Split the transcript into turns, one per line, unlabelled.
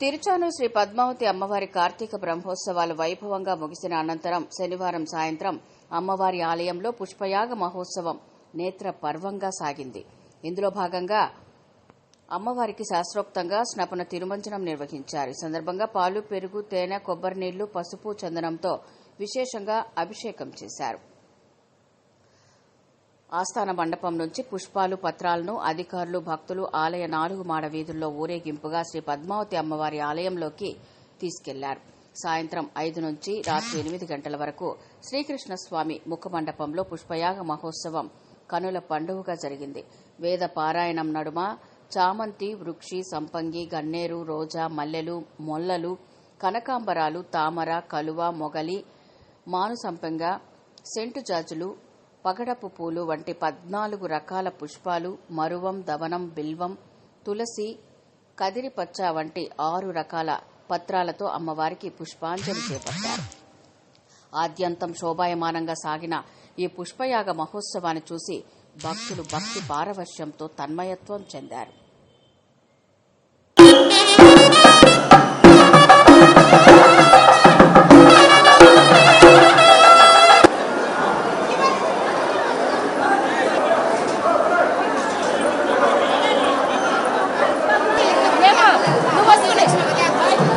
తిరుచాను శ్రీ పద్మావతి అమ్మవారి కార్తీక బ్రహ్మోత్సవాలు వైభవంగా ముగిసిన అనంతరం శనివారం సాయంత్రం అమ్మవారి ఆలయంలో పుష్పయాగ మహోత్సవం నేత్ర పర్వంగా సాగింది. ఇందులో భాగంగా అమ్మవారికి శాస్త్రోక్తంగా స్నపన తిరుమంజనం నిర్వహించారు. ఈ సందర్భంగా పాలు పెరుగు తేనె కొబ్బరి నీళ్ళు పసుపు చందనంతో విశేషంగా అభిషేకం చేశారు. ఆస్థాన మండపం నుంచి పుష్పాలు పత్రాలను అధికారులు భక్తులు ఆలయ నాలుగు మాడ వీధుల్లో ఊరేగింపుగా శ్రీ పద్మావతి అమ్మవారి ఆలయంలోకి తీసుకెళ్ళారు. సాయంత్రం ఐదు నుంచి రాత్రి ఎనిమిది గంటల వరకు శ్రీకృష్ణస్వామి ముఖమండపంలో పుష్పయాగ మహోత్సవం కనుల పండుగగా జరిగింది. వేద పారాయణం నడుమ చామంతి వృక్షి సంపంగి గన్నేరు రోజా మల్లెలు మొల్లలు కనకాంబరాలు తామర కలువ మొగలి మానుసంపంగ సెంటు జాజులు పగడపు పూలు వంటి పద్నాలుగు రకాల పుష్పాలు మరువం దవనం బిల్వం తులసి కదిరిపచ్చ వంటి ఆరు రకాల పత్రాలతో అమ్మవారికి పుష్పాంజలి చేపట్టారు. ఆద్యంతం శోభాయమానంగా సాగిన ఈ పుష్పయాగ మహోత్సవాన్ని చూసి భక్తులు భక్తి పారవశ్యంతో తన్మయత్వం చెందారు. 가!